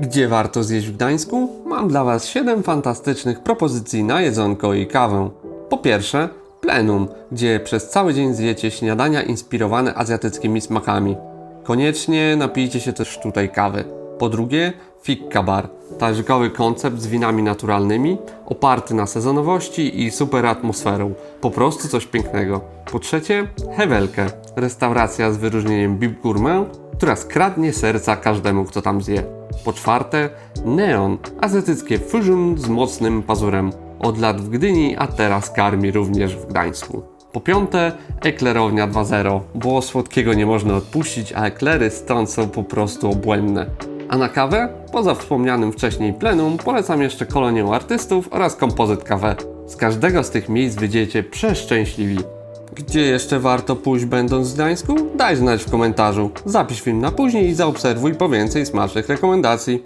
Gdzie warto zjeść w Gdańsku? Mam dla Was 7 fantastycznych propozycji na jedzonko i kawę. Po pierwsze, plenum, gdzie przez cały dzień zjecie śniadania inspirowane azjatyckimi smakami. Koniecznie napijcie się też tutaj kawy. Po drugie, Fikka Bar, tarzykowy koncept z winami naturalnymi, oparty na sezonowości i super atmosferą. Po prostu coś pięknego. Po trzecie, Hewelkę, restauracja z wyróżnieniem Bib Gourmet, która skradnie serca każdemu, kto tam zje. Po czwarte, Neon, azjatyckie fusion z mocnym pazurem. Od lat w Gdyni, a teraz karmi również w Gdańsku. Po piąte, eklerownia 2.0, bo słodkiego nie można odpuścić, a eklery stąd są po prostu obłędne. A na kawę? Poza wspomnianym wcześniej plenum, polecam jeszcze kolonię artystów oraz kompozyt kafe. Z każdego z tych miejsc wyjdziecie przeszczęśliwi. Gdzie jeszcze warto pójść będąc w Gdańsku? Daj znać w komentarzu. Zapisz film na później i zaobserwuj po więcej smacznych rekomendacji.